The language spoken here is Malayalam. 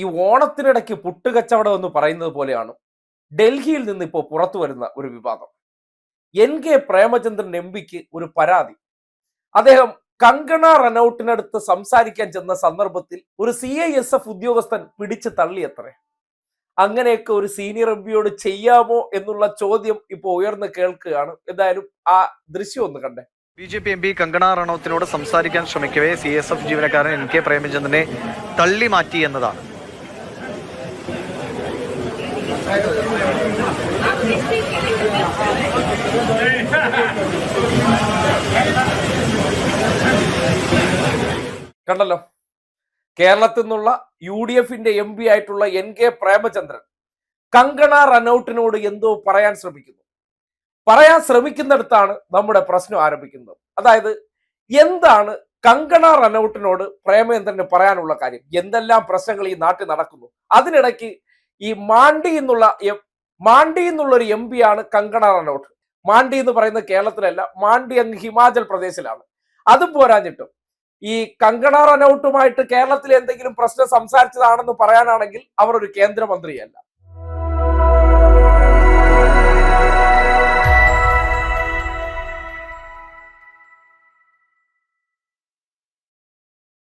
ഈ ഓണത്തിനിടയ്ക്ക് പുട്ടുകച്ചവടം എന്ന് പറയുന്നത് പോലെയാണ് ഡൽഹിയിൽ നിന്ന് ഇപ്പോൾ പുറത്തു വരുന്ന ഒരു വിവാദം എൻ കെ പ്രേമചന്ദ്രൻ എം പിക്ക് ഒരു പരാതി. അദ്ദേഹം കങ്കണ റനൌട്ടിനടുത്ത് സംസാരിക്കാൻ ചെന്ന സന്ദർഭത്തിൽ ഒരു സി ഐ എസ് എഫ് ഉദ്യോഗസ്ഥൻ പിടിച്ചു തള്ളിയത്രേ. അങ്ങനെയൊക്കെ ഒരു സീനിയർ എം പിയോട് ചെയ്യാമോ എന്നുള്ള ചോദ്യം ഇപ്പോൾ ഉയർന്നു കേൾക്കുകയാണ്. എന്തായാലും ആ ദൃശ്യം ഒന്ന് കണ്ടേ. B J P M P Kangana റണൌത്തിനോട് സംസാരിക്കാൻ ശ്രമിക്കവേ സി എസ് എഫ് ജീവനക്കാരൻ എൻ കെ പ്രേമചന്ദ്രനെ തള്ളി മാറ്റി എന്നതാണ്. കണ്ടല്ലോ. കേരളത്തിൽ നിന്നുള്ള യു ഡി എഫിന്റെ എം പി ആയിട്ടുള്ള എൻ കെ പ്രേമചന്ദ്രൻ കങ്കണ റനൌട്ടിനോട് എന്തോ പറയാൻ ശ്രമിക്കുന്നു. പറയാൻ ശ്രമിക്കുന്നിടത്താണ് നമ്മുടെ പ്രശ്നം ആരംഭിക്കുന്നത്. അതായത് എന്താണ് കങ്കണ റനൌട്ടിനോട് പ്രേമചന്ദ്രന് പറയാനുള്ള കാര്യം? എന്തെല്ലാം പ്രശ്നങ്ങൾ ഈ നാട്ടിൽ നടക്കുന്നു? അതിനിടയ്ക്ക് ഈ മാണ്ടി എന്നുള്ള മാണ്ടി എന്നുള്ള ഒരു എം പി ആണ് കങ്കണ റണൌട്ട് മാണ്ടി എന്ന് പറയുന്നത് കേരളത്തിലല്ല മാണ്ടി അങ്ങ് ഹിമാചൽ പ്രദേശിലാണ്. അതും പോരാഞ്ഞിട്ടും. ഈ കങ്കണ റണൌട്ടുമായിട്ട് കേരളത്തിൽ എന്തെങ്കിലും പ്രശ്നം സംസാരിച്ചതാണെന്ന് പറയാനാണെങ്കിൽ അവർ ഒരു കേന്ദ്രമന്ത്രിയല്ല.